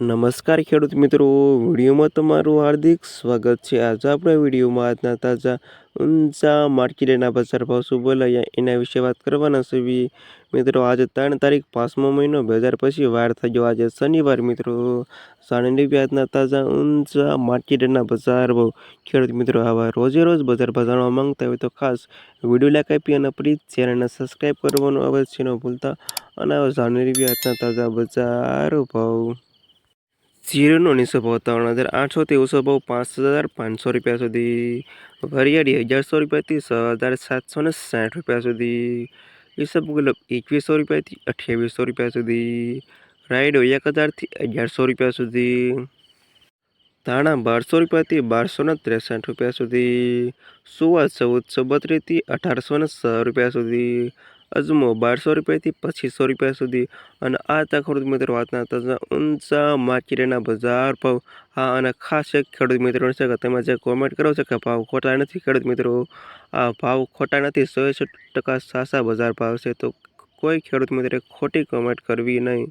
નમસ્કાર ખેડૂત મિત્રો, વિડીયોમાં તમારું હાર્દિક સ્વાગત છે. આજે આપણે વિડીયોમાં આજના તાજા, ઊંચા માર્કેટના બજાર ભાવ શું બોલાયા એના વિશે વાત કરવાના છે. મિત્રો, આજે ત્રણ તારીખ પાંચમો મહિનો, બે હજાર પછી વાર થઈ ગયો આજે શનિવાર, મિત્રો. સાણી આજના તાજા, ઊંચા માર્કેટના બજાર ભાવ. ખેડૂત મિત્રો, આવા રોજે રોજ બજાર ભાવ જાણવા માંગતા હોય તો ખાસ વીડિયો લાઈક આપી અને પ્લીઝ ચેનલને સબસ્ક્રાઈબ કરવાનું અવશ્ય ન ભૂલતા. અને જાણી આજના તાજા બજાર ભાવ. જીરુનો નીચો ભાવ ત્રણ હજાર આઠસોથી ઊંચો ભાવ પાંચ હજાર પાંચસો રૂપિયા સુધી. વરિયાળી અગિયારસો રૂપિયાથી છ હજાર સાતસો ને સાઠ રૂપિયા સુધી. ઈસબગુલ એકવીસો રૂપિયાથી અઠ્યાવીસો રૂપિયા સુધી. રાયડો એક હજારથી અગિયારસો રૂપિયા સુધી. ધાણા બારસો રૂપિયાથી બારસો ને ત્રેસઠ રૂપિયા સુધી. સુવા ચૌદસો બત્રીસથી અઢારસો ને છ રૂપિયા સુધી. અજમો બારસો રૂપિયાથી પચીસો રૂપિયા સુધી. અને આ હતા ખેડૂત મિત્રો વાતના તાજા ઊંચા માર્કેટના બજાર ભાવ. હા, અને ખાસ એક ખેડૂત મિત્રો છે કે તમે જે કોમેન્ટ કરો છો કે ભાવ ખોટા નથી ખેડૂત મિત્રો. આ ભાવ ખોટા નથી, સો ટકા સાસા બજાર ભાવ છે. તો કોઈ ખેડૂત મિત્રે ખોટી કોમેન્ટ કરવી નહીં.